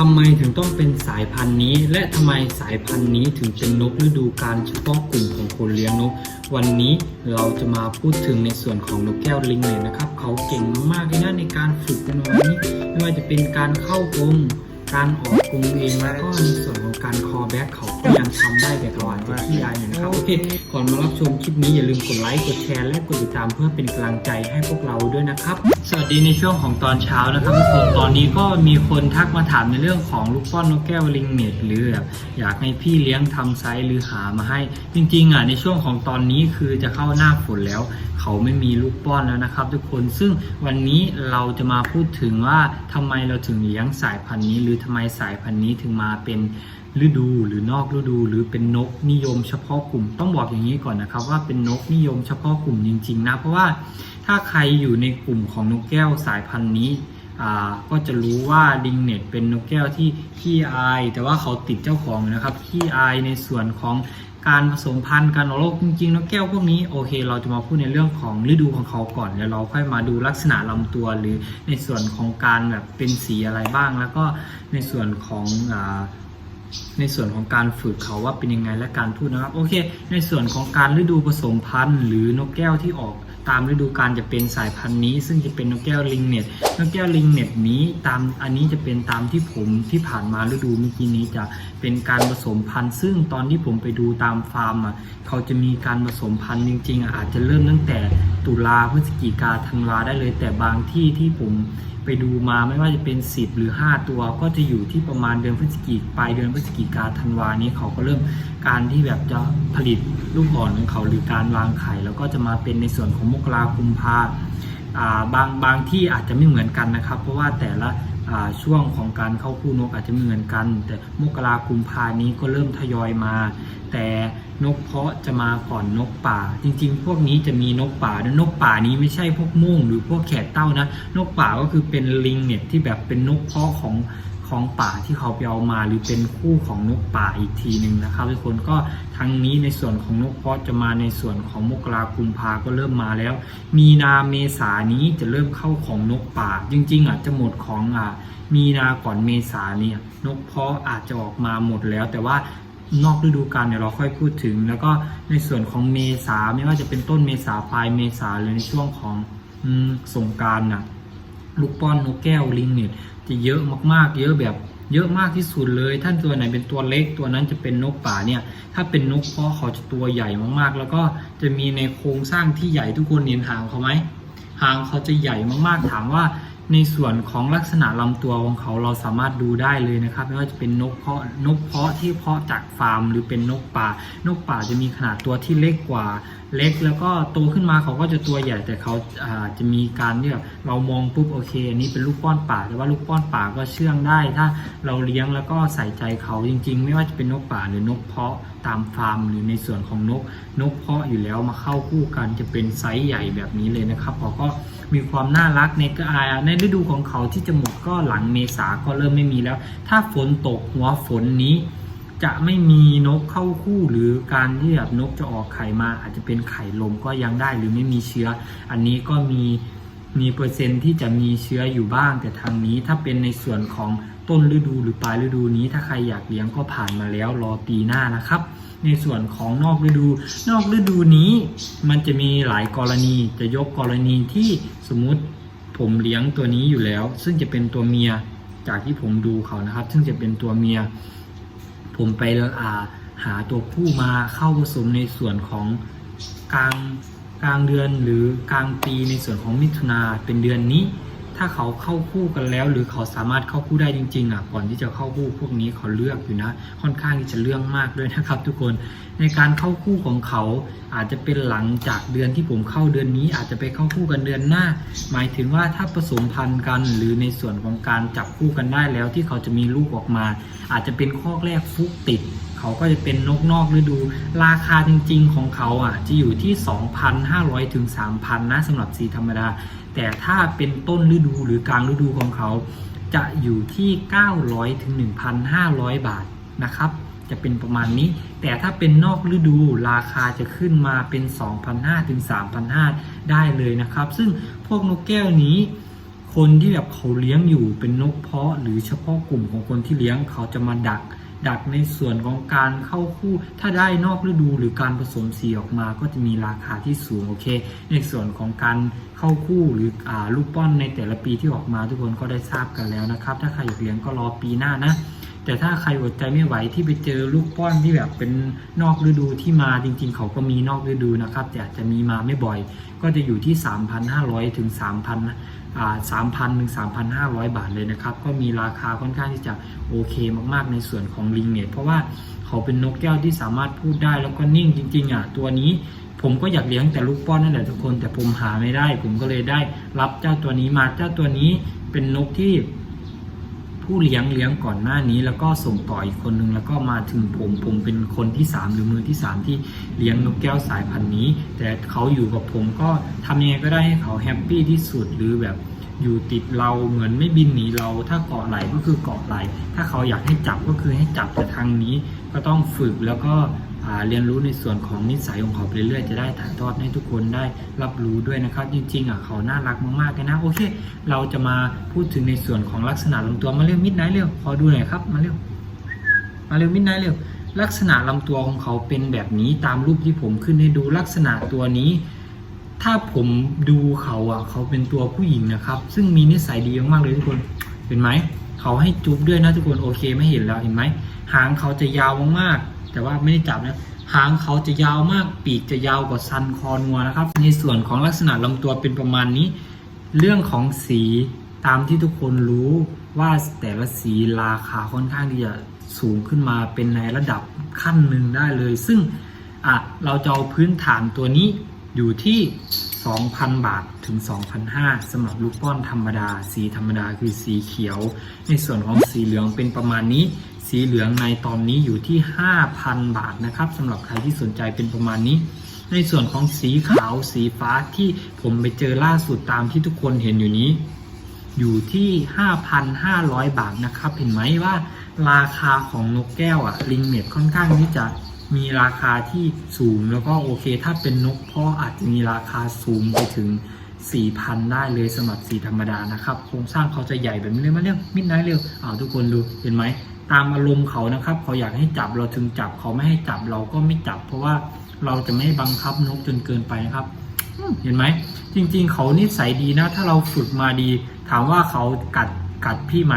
ทำไมถึงต้องเป็นสายพันธุ์นี้ และทำไมสายพันธุ์นี้ถึงเป็นนกฤดูการเฉพาะกลุ่มของคนเลี้ยงนก วันนี้เราจะมาพูดถึงในส่วนของนกแก้วลิงเลยนะครับ เขาเก่งมากๆเลยนะในการฝึกกันนี้ไม่ว่าจะเป็นการเข้ากรง การออกกรงเองแล้วก็ในส่วนของการคอแบ็กเขาก็ยังทำได้แต่เขาอาจจะขี้อายหน่อยนะครับโอเคก่อนมารับชมคลิปนี้อย่าลืมกดไลค์กดแชร์และกดติดตามเพื่อเป็นกำลังใจให้พวกเราด้วยนะครับ สวัสดีในช่วงของตอนเช้านะครับทุกคนตอนนี้ก็มีคนทักมาถามในเรื่องของลูกป้อนนกแก้วลิงเน็ตหรือแบบอยากให้พี่เลี้ยงทำไซส์หรือหามาให้ จริงๆอะในช่วงของตอนนี้คือจะเข้าหน้าฝนแล้ว เขาไม่มีลูกป้อนแล้วนะครับ ทุกคนซึ่งวันนี้เราจะมาพูดถึงว่าทำไมเราถึงเลี้ยงสายพันธุ์นี้หรือทำไมสายพันธุ์นี้ถึงมาเป็นฤดูหรือนอกฤดูหรือเป็นนกนิยมเฉพาะกลุ่ม ต้องบอกอย่างนี้ก่อนนะครับ ว่าเป็นนกนิยมเฉพาะกลุ่มจริง ๆ นะ เพราะว่าถ้าใครอยู่ในกลุ่มของนกแก้วสายพันธุ์นี้ก็จะรู้ว่าดิงเน็ตเป็นนกแก้วที่ขี้อาย แต่ว่าเขาติดเจ้าของนะครับขี้อายในส่วนของ การผสมพันธุ์การออกลูกจริงๆนกแก้วพวกนี้โอเค เราจะมาพูดในเรื่องของฤดูของเขาก่อน แล้วเราค่อยมาดูลักษณะลำตัวหรือในส่วนของการแบบเป็นสีอะไรบ้าง แล้วก็ในส่วนของอาในส่วนของการฝึกเขาว่าเป็นยังไงและการพูดนะครับโอเค ในส่วนของการฤดูผสมพันธุ์ หรือนกแก้วที่ออกตามฤดูกาลจะเป็นสายพันธุ์นี้ ซึ่งจะเป็นนกแก้วลิงเน็ตนกแก้วลิงเน็ตนี้ตามอันนี้จะเป็นตามที่ผมที่ผ่านมาฤดูเมื่อกี้นี้จะเป็นการผสมพันธุ์ ซึ่งตอนที่ผมไปดูตามฟาร์มอะเขาจะมีการผสมพันธุ์จริงๆอะอาจจะเริ่มตั้งแต่ตุลาพฤศจิกาธันวาได้เลย แต่บางที่ที่ผมไปดูมาไม่ว่าจะเป็น 10 หรือ 5 ตัว ก็จะอยู่ที่ประมาณเดือนพฤศจิกปลายเดือนพฤศจิกาธันวานี้เขาก็เริ่มการที่แบบจะผลิตลูกอ่อนของเขาหรือการวางไข่แล้วก็จะมาเป็นในส่วนของมกราคุมภาอ่าบางบางที่อาจจะไม่เหมือนกันนะครับ เพราะว่าแต่ละ ช่วงของการเข้าคู่นกอาจจะไม่เหมือนกัน แต่มกราคุมพานี้ก็เริ่มทยอยมา แต่นกเพาะจะมาก่อนนกป่า จริง ๆ พวกนี้จะมีนกป่าด้วยนกป่านี้ไม่ใช่พวกม่วงหรือพวกแขกเต้านะ นกป่าก็คือเป็นลิงเนี่ยที่แบบเป็นนกเพาะของ ของป่าที่เขาไปเอามาหรือเป็นคู่ของนกป่าอีกทีหนึ่งนะครับทุกคนก็ทั้งนี้ในส่วนของนกเพาะจะมาในส่วนของมกราคุมภาก็เริ่มมาแล้ว มีนาเมษานี้จะเริ่มเข้าของนกป่า จริง ๆอะจะหมดของอะมีนาก่อนเมษาเนี่ยนกเพาะอาจจะออกมาหมดแล้ว แต่ว่านอกฤดูกาลเนี่ยเราค่อยพูดถึง แล้วก็ในส่วนของเมษาไม่ว่าจะเป็นต้นเมษาปลายเมษาหรือในช่วงของอสงการน่ะลูกป้อนนกแก้วลิงเนี่ย จะเยอะมากๆ เยอะแบบเยอะมากที่สุดเลย ท่านตัวไหนเป็นตัวเล็กตัวนั้นจะเป็นนกป่าเนี่ย ถ้าเป็นนกเพาะเขาจะตัวใหญ่มากๆ แล้วก็จะมีในโครงสร้างที่ใหญ่ทุกคนเห็นหางเขาไหมหางเขาจะใหญ่มากๆ ถามว่าในส่วนของลักษณะลำตัวของเขาเราสามารถดูได้เลยนะครับ ไม่ว่าจะเป็นนกเพาะนกเพาะที่เพาะจากฟาร์ม หรือเป็นนกป่า นกป่าจะมีขนาดตัวที่เล็กกว่าเล็กแล้วก็โตขึ้นมาเขาก็จะตัวใหญ่แต่เขาาจะมีการที่แบบเรามองปุ๊บโอเคอันนี้เป็นลูกป้อนป่าแต่ว่าลูกป้อนป่าก็เชื่องได้ ถ้าเราเลี้ยงแล้วก็ใส่ใจเขาจริง ๆ ไม่ว่าจะเป็นนกป่าหรือนกเพาะตามฟาร์มหรือในส่วนของนกนกเพาะอยู่แล้วมาเข้าคู่กันจะเป็นไซส์ใหญ่แบบนี้เลยนะครับเขาก็มีความน่ารักในก็อ่าในฤดูของเขาที่จะหมดก็หลังเมษาก็เริ่มไม่มีแล้ว ถ้าฝนตกหัวฝนนี้ จะไม่มีนกเข้าคู่หรือการที่แบบนกจะออกไข่มา อาจจะเป็นไข่ลมก็ยังได้หรือไม่มีเชื้อ อันนี้ก็มีมีเปอร์เซ็นต์ที่จะมีเชื้ออยู่บ้าง แต่ทางนี้ถ้าเป็นในส่วนของต้นฤดูหรือปลายฤดูนี้ถ้าใครอยากเลี้ยงก็ผ่านมาแล้วรอปีหน้านะครับ ในส่วนของนอกฤดู นอกฤดูนี้ มันจะมีหลายกรณีจะยกกรณีที่สมมติผมเลี้ยงตัวนี้อยู่แล้ว ซึ่งจะเป็นตัวเมียจากที่ผมดูเขานะครับ ซึ่งจะเป็นตัวเมีย ผมไปอาหาตัวผู้มาเข้าผสมในส่วนของกลางกลางเดือนหรือกลางปีในส่วนของมิถุนาเป็นเดือนนี้ ถ้าเขาเข้าคู่กันแล้ว หรือเขาสามารถเข้าคู่ได้จริงๆอะก่อนที่จะเข้าคู่พวกนี้เขาเลือกอยู่นะ ค่อนข้างที่จะเรื่องมากด้วยนะครับ ทุกคนในการเข้าคู่ของเขาอาจจะเป็นหลังจากเดือนที่ผมเข้าเดือนนี้ อาจจะไปเข้าคู่กันเดือนหน้า หมายถึงว่าถ้าผสมพันธุ์กันหรือในส่วนของการจับคู่กันได้แล้วที่เขาจะมีลูกออกมา อาจจะเป็นข้อแรกฟุกติดเขาก็จะเป็นนกนอกฤดูราคาจริง ๆ ของเขาอะจะอยู่ที่ 2,500ถึง3,000นะสำหรับสีธรรมดา แต่ถ้าเป็นต้นฤดูหรือกลางฤดูของเขาจะอยู่ที่ 900ถึง1,500 บาทนะครับ จะเป็นประมาณนี้ แต่ถ้าเป็นนอกฤดูราคาจะขึ้นมาเป็น 2,500ถึง3,500 ได้เลยนะครับ ซึ่งพวกนกแก้วนี้คคนที่แบบเขาเลี้ยงอยู่เป็นนกเพาะหรือเฉพาะกลุ่มของคนที่เลี้ยงเขาจะมาดัก ดักในส่วนของการเข้าคู่ ถ้าได้นอกฤดูหรือการผสมสีออกมาก็จะมีราคาที่สูงโอเค ในส่วนของการเข้าคู่หรืออลูกป้อนในแต่ละปีที่ออกมาทุกคนก็ได้ทราบกันแล้วนะครับ ถ้าใครอยากเลี้ยงก็รอปีหน้านะแต่ถ้าใครอดใจไม่ไหวที่ไปเจอลูกป้อนที่แบบเป็นนอกฤดูที่มาจริง ๆ เขาก็มีนอกฤดูนะครับ แต่อาจจะมีมาไม่บ่อย ก็จะอยู่ที่ 3,500 ถึง 3,000อ่า3,000ถึง3,500บาทเลยนะครับ ก็มีราคาค่อนข้างที่จะโอเคมากๆ ในส่วนของลิงเน็ตเพราะว่าเขาเป็นนกแก้วที่สามารถพูดได้แล้วก็นิ่งจริง ๆอะตัวนี้ผมก็อยากเลี้ยงแต่ลูกป้อนนั่นแหละทุกคนแต่ผมหาไม่ได้ ผมก็เลยได้รับเจ้าตัวนี้มาเจ้าตัวนี้เป็นนกที่ ผู้เลี้ยงเลี้ยงก่อนหน้านี้ แล้วก็ส่งต่ออีกคนนึงแล้วก็มาถึงผมผมเป็นคนที่ 3 หรือมือที่ 3 ที่เลี้ยงนกแก้วสายพันธุ์นี้ แต่เขาอยู่กับผมก็ทำยังไงก็ได้ให้เขาแฮปปี้ที่สุดหรือแบบอยู่ติดเราเหมือนไม่บินหนีเราถ้าเกาะไหลก็คือเกาะไหล ถ้าเขาอยากให้จับก็คือให้จับแต่ทางนี้ก็ต้องฝึกแล้วก็ เรียนรู้ในส่วนของนิสัยของเขาไปเรื่อยๆจะได้ถ่ายทอดให้ทุกคนได้รับรู้ด้วยนะครับ จริงๆอะเขาน่ารักมากๆเลยนะโอเค เราจะมาพูดถึงในส่วนของลักษณะลำตัวมาเร็วมิดไนท์เร็วขอดูหน่อยครับมาเร็วมาเร็วมิดไนท์เร็วลักษณะลำตัวของเขาเป็นแบบนี้ตามรูปที่ผมขึ้นให้ดูลักษณะตัวนี้ ถ้าผมดูเขาอะเขาเป็นตัวผู้หญิงนะครับ ซึ่งมีนิสัยดีมากๆเลยทุกคนเห็นไหมเขาให้จุ๊บด้วยนะทุกคนโอเคไม่เห็นแล้วเห็นไหมหางเขาจะยาวมากๆ แต่ว่าไม่ได้จับนะหางเขาจะยาวมากปีกจะยาวกว่าซันคอนัวนะครับ ในส่วนของลักษณะลำตัวเป็นประมาณนี้ เรื่องของสีตามที่ทุกคนรู้ว่าแต่ละสีราคาค่อนข้างที่จะสูงขึ้นมาเป็นในระดับขั้นหนึ่งได้เลย ซึ่งอะเราจะเอาพื้นฐานตัวนี้อยู่ที่ 2,000 บาทถึง 2,500สำหรับลูกป้อนธรรมดา สีธรรมดาคือสีเขียว ในส่วนของสีเหลืองเป็นประมาณนี้ สีเหลืองในตอนนี้อยู่ที่ 5,000 บาทนะครับสำหรับใครที่สนใจเป็นประมาณนี้ ในส่วนของสีขาวสีฟ้าที่ผมไปเจอล่าสุดตามที่ทุกคนเห็นอยู่นี้ อยู่ที่ 5,500 บาทนะครับ เห็นไหมว่า ราคาของนกแก้วอะลิงเน็ตค่อนข้างที่จะมีราคาที่สูงแล้วก็โอเค ถ้าเป็นนกพ่ออาจจะมีราคาสูงไปถึง 4,000 ได้เลยสำหรับสีธรรมดานะครับ โครงสร้างเขาจะใหญ่แบบนี้เลยมาเรียกมิดไนท์เร็วอ้าวทุกคนดูเห็นไหม ตามอารมณ์เขานะครับ เขาอยากให้จับเราถึงจับเขาไม่ให้จับเราก็ไม่จับ เพราะว่าเราจะไม่บังคับนกจนเกินไปนะครับเห็นไหมจริง ๆ เขานิสัยดีนะ ถ้าเราฝึกมาดี ถามว่าเขากัดกัดพี่ไหม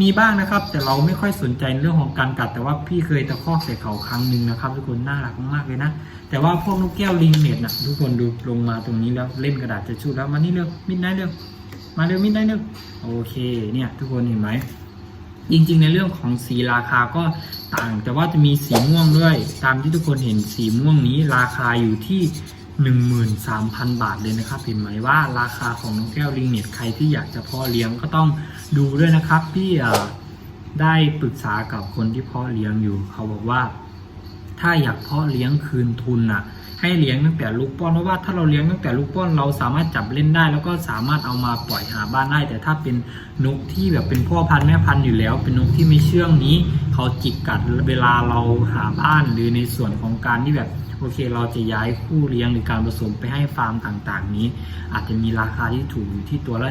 มีบ้างนะครับ แต่เราไม่ค่อยสนใจเรื่องของการกัด แต่ว่าพี่เคยตะคอกใส่เขาครั้งหนึ่งนะครับ ทุกคนน่ารักมากเลยนะแต่ว่าพวกนกแก้วลิงเน็ตนะทุกคนดูลงมาตรงนี้แล้วเล่นกระดาษจะชูแล้วมานี่เร็วมิดไนเร็วมาเร็วมิดไนเร็วโอเคเนี่ย ทุกคนเห็นไหม จริงๆ ในเรื่องของสีราคาก็ต่าง แต่ว่าจะมีสีม่วงด้วย ตามที่ทุกคนเห็นสีม่วงนี้ราคาอยู่ที่ 13,000 บาทเลยนะครับ เห็นไหมว่าราคาของนกแก้วลิงเน็ตใครที่อยากจะเพาะเลี้ยงก็ต้องดูด้วยนะครับพี่ได้ปรึกษากับคนที่เพาะเลี้ยงอยู่ เขาบอกว่า ถ้าอยากเพาะเลี้ยงคืนทุนน่ะ ให้เลี้ยงตั้งแต่ลูกป้อนเพราะว่าถ้าเราเลี้ยงตั้งแต่ลูกป้อนเราสามารถจับเล่นได้ แล้วก็สามารถเอามาปล่อยหาบ้านได้ แต่ถ้าเป็นนกที่แบบเป็นพ่อพันธุ์แม่พันธุ์อยู่แล้ว เป็นนกที่ไม่เชื่องนี้ เขาจิกกัดเวลาเราหาบ้านหรือในส่วนของการที่แบบโอเค เราจะย้ายคู่เลี้ยงหรือการผสมไปให้ฟาร์มต่างๆ นี้ อาจจะมีราคาที่ถูกอยู่ที่ตัวละ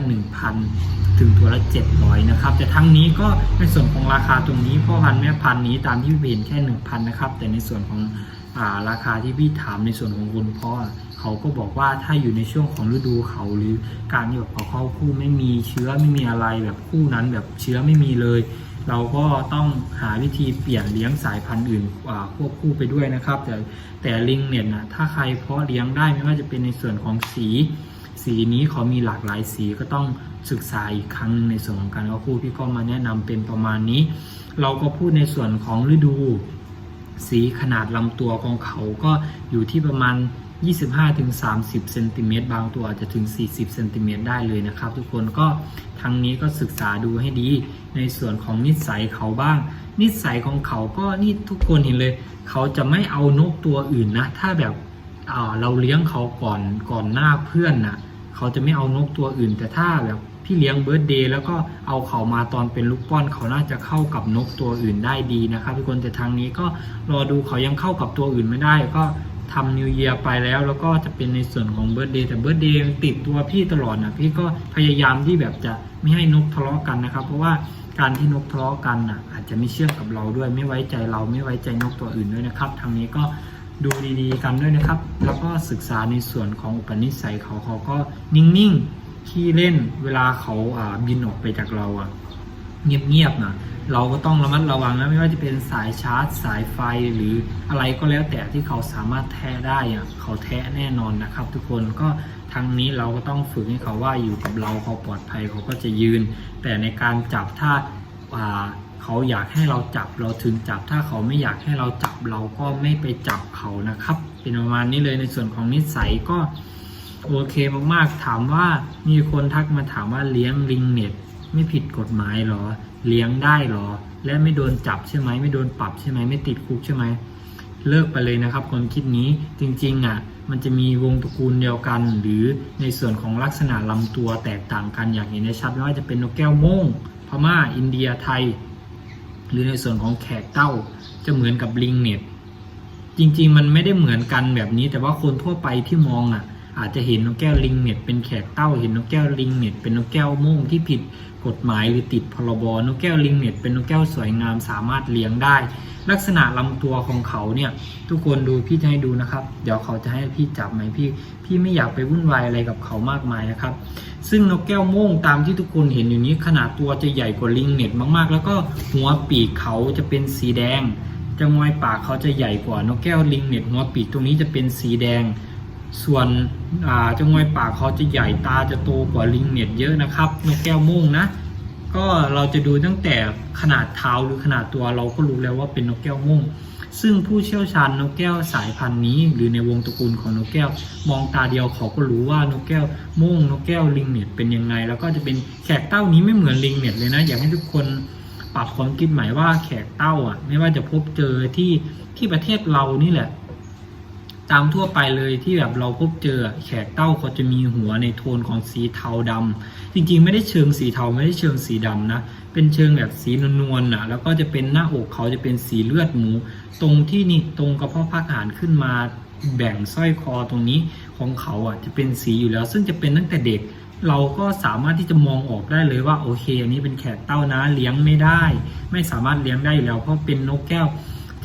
1,000 ถึงตัวละ 700 นะครับ แต่ทั้งนี้ก็ในส่วนของราคาตรงนี้พ่อพันธุ์แม่พันธุ์นี้ตามที่เห็นแค่ 1,000 นะครับ แต่ในส่วนของ ราคาที่พี่ถามในส่วนของคนพ่อเขาก็บอกว่าถ้าอยู่ในช่วงของฤดูเขาหรือการที่แบบเขาเข้าคู่ไม่มีเชื้อไม่มีอะไรแบบคู่นั้นแบบเชื้อไม่มีเลย เราก็ต้องหาวิธีเปลี่ยนเลี้ยงสายพันธุ์อื่นอ่าควบคู่ไปด้วยนะครับ แต่แต่ลิงเนี่ยนะถ้าใครเพาะเลี้ยงได้ไม่ว่าจะเป็นในส่วนของสี สีนี้เขามีหลากหลายสีก็ต้องศึกษาอีกครั้งหนึงในส่วนของการเอาคู่พี่ก็มาแนะนำเป็นประมาณนี้ เราก็พูดในส่วนของฤดู สีขนาดลำตัวของเขาก็อยู่ที่ประมาณ 25-30เซนติเมตรบางตัวอาจจะถึง 40เซนติเมตรได้เลยนะครับ ทุกคนก็ทั้งนี้ก็ศึกษาดูให้ดีในส่วนของนิสัยเขาบ้าง นิสัยของเขาก็นี่ทุกคนเห็นเลย เขาจะไม่เอานกตัวอื่นนะ ถ้าแบบเราเลี้ยงเขาก่อนก่อนหน้าเพื่อนนะเขาจะไม่เอานกตัวอื่น แต่ถ้าแบบ พี่เลี้ยงเบิร์ดเดย์แล้วก็เอาเขามาตอนเป็นลูกป้อนเขาน่าจะเข้ากับนกตัวอื่นได้ดีนะครับทุกคนแต่ทางนี้ก็รอดูเขายังเข้ากับตัวอื่นไม่ได้ก็ทำนิวเยียไปแล้ว แล้วก็จะเป็นในส่วนของเบิร์ดเดย์แต่เบิร์ดเดย์ติดตัวพี่ตลอดนะพี่ก็พยายามที่แบบจะไม่ให้นกทะเลาะกันนะครับ เพราะว่าการที่นกทะเลาะกันน่ะอาจจะไม่เชื่องกับเราด้วยไม่ไว้ใจเราไม่ไว้ใจนกตัวอื่นด้วยนะครับ ทางนี้ก็ดูดีๆกันด้วยนะครับ แล้วก็ศึกษาในส่วนของอุปนิสัยเขาเขาก็นิ่งๆ ขี้เล่นเวลาเขาอ่าบินออกไปจากเราอะเงียบๆนะเราก็ต้องระมัดระวังนะไม่ว่าจะเป็นสายชาร์จ สายไฟหรืออะไรก็แล้วแต่ที่เขาสามารถแท้ได้อะเขาแท้แน่นอนนะครับ ทุกคนก็ทางนี้เราก็ต้องฝึกให้เขาว่าอยู่กับเราเขาปลอดภัยเขาก็จะยืน แต่ในการจับถ้าอ่าเขาอยากให้เราจับเราถึงจับถ้าเขาไม่อยากให้เราจับเราก็ไม่ไปจับเขานะครับ เป็นประมาณนี้เลยในส่วนของนิสัยก็ โอเคมากๆ ถามว่ามีคนทักมาถามว่าเลี้ยงลิงเน็ต ไม่ผิดกฎหมายหรอ เลี้ยงได้หรอ และไม่โดนจับใช่ไหมไม่โดนปรับใช่ไหมไม่ติดคุกใช่ไหมเลิกไปเลยนะครับความคิดนี้จริงๆอะมันจะมีวงตระกูลเดียวกัน หรือในส่วนของลักษณะลำตัวแตกต่างกันอย่างเห็นได้ชัดไม่ว่าจะเป็นนกแก้วโม่งพม่า อินเดียไทย หรือในส่วนของแขกเต้าจะเหมือนกับลิงเน็ตจริงๆ มันไม่ได้เหมือนกันแบบนี้ แต่ว่าคนทั่วไปที่มองอะ อาจจะเห็นนกแก้วลิงเน็ตเป็นแขกเต้าเห็นนกแก้วลิงเน็ตเป็นนกแก้วโม่งที่ผิดกฎหมายหรือติดพรบนกแก้วลิงเน็ตเป็นนกแก้วสวยงามสามารถเลี้ยงได้ ลักษณะลำตัวของเขาเนี่ยทุกคนดูพี่จะให้ดูนะครับ เดี๋ยวเขาจะให้พี่จับไหมพี่ พี่ไม่อยากไปวุ่นวายอะไรกับเขามากมายนะครับ ซึ่งนกแก้วโม่งตามที่ทุกคนเห็นอยู่นี้ขนาดตัวจะใหญ่กว่าลิงเน็ตมากๆ แล้วก็หัวปีกเขาจะเป็นสีแดงจงอยปากเขาจะใหญ่กว่านกแก้วลิงเน็ตหัวปีกตรงนี้จะเป็นสีแดง ส่วนอ่างอยปากเขาจะใหญ่ตาจะโตกว่าลิงเน็ตเยอะนะครับนกแก้วม่งนะ ก็เราจะดูตั้งแต่ขนาดเท้าหรือขนาดตัวเราก็รู้แล้วว่าเป็นนกแก้วม่งซึ่งผู้เชี่ยวชาญนกแก้วสายพันธุ์นี้ หรือในวงตระกูลของนกแก้ว มองตาเดียวเขาก็รู้ว่านกแก้วม่งนกแก้วลิงเน็ตเป็นยังไง แล้วก็จะเป็นแขกเต้านี้ไม่เหมือนลิงเน็ตเลยนะ อยากให้ทุกคนปรับความคิดหม่ว่าแขกเต้าอะไม่ว่าจะพบเจอที่ที่ประเทศเรานี่แหละ ตามทั่วไปเลยที่แบบเราพบเจอแขกเต้าเขาจะมีหัวในโทนของสีเทาดำจริงๆ ไม่ได้เชิงสีเทาไม่ได้เชิงสีดำนะ เป็นเชิงแบบสีนวลๆน่ะแล้วก็จะเป็นหน้าอกเขาจะเป็นสีเลือดหมู ตรงที่นี่ตรงกระเพาะพักอาหารขึ้นมาแบ่งสร้อยคอตรงนี้ของเขาอะจะเป็นสีอยู่แล้ว ซึ่งจะเป็นตั้งแต่เด็ก เราก็สามารถที่จะมองออกได้เลยว่าโอเคอันนี้เป็นแขกเต้านะเลี้ยงไม่ได้ ไม่สามารถเลี้ยงได้อยู่แล้วเพราะเป็นนกแก้ว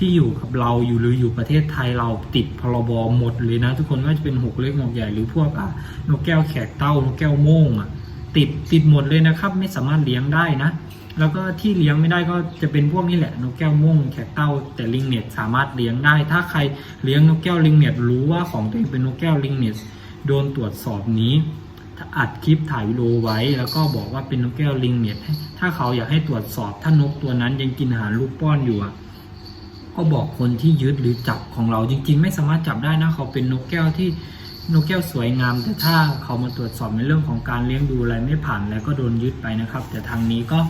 ที่อยู่กับเราอยู่หรืออยู่ประเทศไทยเราติดพรบหมดเลยนะทุกคนไม่ว่าจะเป็นหกเล็กหกใหญ่หรือพวกอะนกแก้วแขกเต้านกแก้วโม่งอะติดติดหมดเลยนะครับ ไม่สามารถเลี้ยงได้นะ แล้วก็ที่เลี้ยงไม่ได้ก็จะเป็นพวกนี้แหละนกแก้วโม่งแขกเต้าแต่ลิงเน็ตสามารถเลี้ยงได้ ถ้าใครเลี้ยงนกแก้วลิงเน็ตรู้ว่าของตัวเองเป็นนกแก้วลิงเน็ตโดนตรวจสอบนี้อัดคลิปถ่ายวิดีโอไว้ แล้วก็บอกว่าเป็นนกแก้วลิงเน็ตถ้าเขาอยากให้ตรวจสอบถ้านกตัวนั้นยังกินอาหารลูกป้อนอยู่อะ ก็บอกคนที่ยึดหรือจับของเราจริง ๆ ไม่สามารถจับได้นะเขาเป็นนกแก้วที่นกแก้วสวยงาม แต่ถ้าเขามาตรวจสอบในเรื่องของการเลี้ยงดูอะไรไม่ผ่านแล้วก็โดนยึดไปนะครับ แต่ทางนี้ก็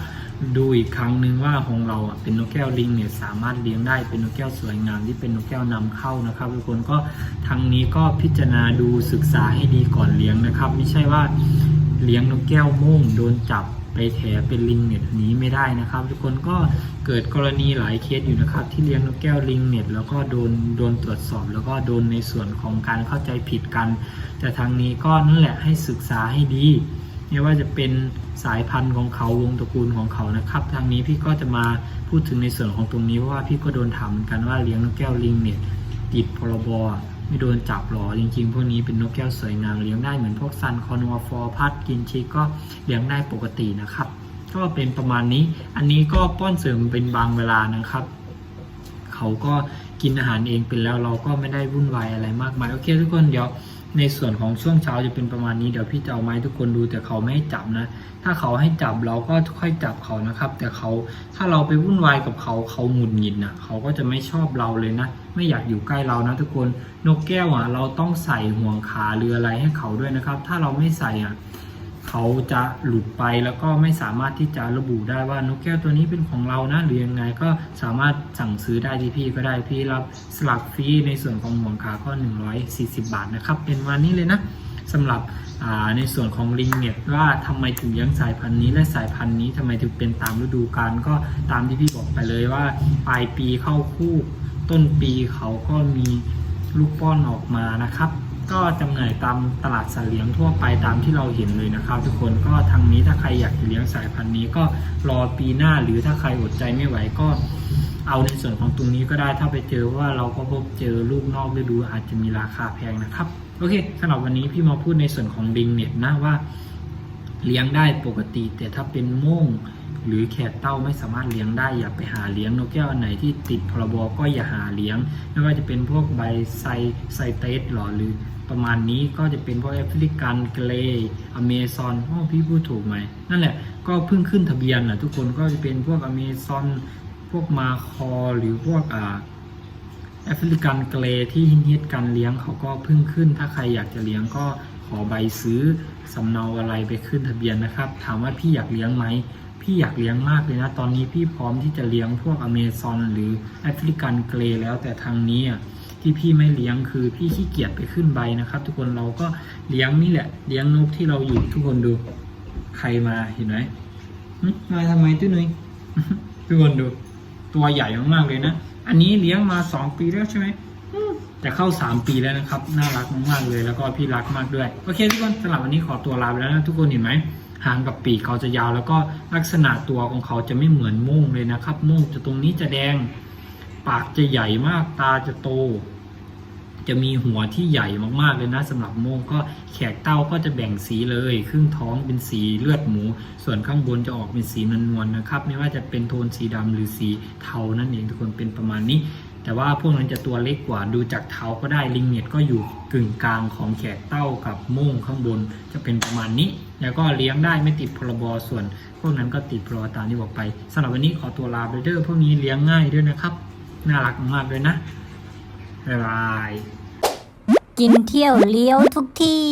ดูอีกครั้งหนึ่งว่าของเราเป็นนกแก้วลิงเนี่ยสามารถเลี้ยงได้เป็นนกแก้วสวยงามที่เป็นนกแก้วนำเข้านะครับทุกคนก็ทางนี้ก็พิจารณาดูศึกษาให้ดีก่อนเลี้ยงนะครับ ไม่ใช่ว่าเลี้ยงนกแก้วโม่งโดนจับ ไปแถเป็นลิงเน็ตอันนี้ไม่ได้นะครับ ทุกคนก็เกิดกรณีหลายเคสอยู่นะครับ ที่เลี้ยงนกแก้วลิงเน็ตแล้วก็โดนโดนตรวจสอบ แล้วก็โดนในส่วนของการเข้าใจผิดกัน แต่ทางนี้ก็นั่นแหละให้ศึกษาให้ดีไม่ว่าจะเป็นสายพันธุ์ของเขาวงตระกูลของเขานะครับ ทางนี้พี่ก็จะมาพูดถึงในส่วนของตรงนี้เพราะว่าพี่ก็โดนถามเหมือนกันว่าเลี้ยงนกแก้วลิงเน็ตติดพรบ ไม่โดนจับหรอ จริง ๆ พวกนี้เป็นนกแก้วสวยงามเลี้ยงได้เหมือนพวกซันคอนัวฟอร์พัดกินชีก็เลี้ยงได้ปกตินะครับ ก็เป็นประมาณนี้ อันนี้ก็ป้อนเสริมเป็นบางเวลานะครับ เขาก็กินอาหารเองเป็นแล้วเราก็ไม่ได้วุ่นวายอะไรมากมาย โอเคทุกคนเดี๋ยว ในส่วนของช่วงเช้าจะเป็นประมาณนี้เดี๋ยวพี่จะเอาไม้ทุกคนดูแต่เขาไม่ให้จับนะ ถ้าเขาให้จับเราก็ค่อยจับเขานะครับ แต่เขาถ้าเราไปวุ่นวายกับเขาเขาหงุดหงิดนะเขาก็จะไม่ชอบเราเลยนะ ไม่อยากอยู่ใกล้เรานะทุกคนนกแก้วอะเราต้องใส่ห่วงขาหรืออะไรให้เขาด้วยนะครับ ถ้าเราไม่ใส่อะ เขาจะหลุดไปแล้วก็ไม่สามารถที่จะระบุได้ว่านกแก้วตัวนี้เป็นของเรานะหรือยังไงก็สามารถสั่งซื้อได้ที่พี่ก็ได้พี่รับสลักฟรีในส่วนของห่วงขาก็ 140 บาทนะครับ เป็นวันนี้เลยนะสำหรับในส่วนของลิงเน็ตว่าทำไมถึงเลี้ยงสายพันธุ์นี้และสายพันธุ์นี้ทำไมถึงเป็นตามฤดูกาลก็ตามที่พี่บอกไปเลยว่าปลายปีเข้าคู่ ต้นปีเขาก็มีลูกป้อนออกมานะครับ ก็จำหน่ายตามตลาดสัตว์เลี้ยงทั่วไปตามที่เราเห็นเลยนะครับ ทุกคนก็ทางนี้ถ้าใครอยากเลี้ยงสายพันธุ์นี้ก็รอปีหน้าหรือถ้าใครอดใจไม่ไหวก็เอาในส่วนของตรงนี้ก็ได้ถ้าไปเจอว่าเราก็พบเจอลูกนอกฤดูอาจจะมีราคาแพงนะครับโอเคสำหรับวันนี้พี่มาพูดในส่วนของลิงเน็ตนะว่า เลี้ยงได้ปกติ แต่ถ้าเป็นม่งหรือแขกเต้าไม่สามารถเลี้ยงได้อย่าไปหาเลี้ยงนกแก้วอันไหนที่ติดพรบก็อย่าหาเลี้ยง ไม่ว่าจะเป็นพวกใบไซไซเตสหรอหรือ ประมาณนี้ก็จะเป็นพวกแอฟริกันเกรย์อเมซอนอ๋อพี่พูดถูกไหม นั่นแหละก็เพิ่งขึ้นทะเบียนนะทุกคนก็จะเป็นพวกอเมซอนพวกมาคอหรือพวกอ่าแอฟริกันเกรย์ที่ฮิตๆกันเลี้ยงเขาก็เพิ่งขึ้น ถ้าใครอยากจะเลี้ยงก็ขอใบซื้อสำเนาอะไรไปขึ้นทะเบียนนะครับ ถามว่าพี่อยากเลี้ยงไหมพี่อยากเลี้ยงมากเลยนะ ตอนนี้พี่พร้อมที่จะเลี้ยงพวกอเมซอนหรือแอฟริกันเกรย์แล้วแต่ทางนี้อะ ที่พี่ไม่เลี้ยงคือพี่ขี้เกียจไปขึ้นใบนะครับ ทุกคนเราก็เลี้ยงนี่แหละ เลี้ยงนกที่เราอยู่ทุกคนดูใครมาเห็นไหมมาทำไมตุ้ยนุ้ยทุกคนดู ตัวใหญ่มากๆเลยนะ อันนี้เลี้ยงมาสองปีแล้วใช่ไหมจะเข้าสามปีแล้วนะครับ น่ารักมากๆเลย แล้วก็พี่รักมากด้วย โอเคทุกคนสำหรับวันนี้ขอตัวลาไปแล้วนะทุกคนเห็นไหมหางกับปีกเขาจะยาว แล้วก็ลักษณะตัวของเขาจะไม่เหมือนม่งเลยนะครับม่งจะตรงนี้จะแดง ปากจะใหญ่มาก ตาจะโต จะมีหัวที่ใหญ่มากๆเลยนะสำหรับโมงก็แขกเต้าก็จะแบ่งสีเลย ครึ่งท้องเป็นสีเลือดหมู ส่วนข้างบนจะออกเป็นสีนวลๆนะครับ ไม่ว่าจะเป็นโทนสีดำหรือสีเทานั่นเองทุกคนเป็นประมาณนี้แต่ว่าพวกนั้นจะตัวเล็กกว่าดูจากเท้าก็ได้ลิงเน็ตก็อยู่กึ่งกลางของแขกเต้ากับโม่งข้างบนจะเป็นประมาณนี้ แล้วก็เลี้ยงได้ไม่ติดพรบส่วน พวกนั้นก็ติดพรบตามที่บอกไปสำหรับวันนี้ขอตัวลาไปเด้อพวกนี้เลี้ยงง่ายด้วยนะครับ น่ารักมากเลยนะบ๊ายบาย กินเที่ยวเลี้ยวทุกที่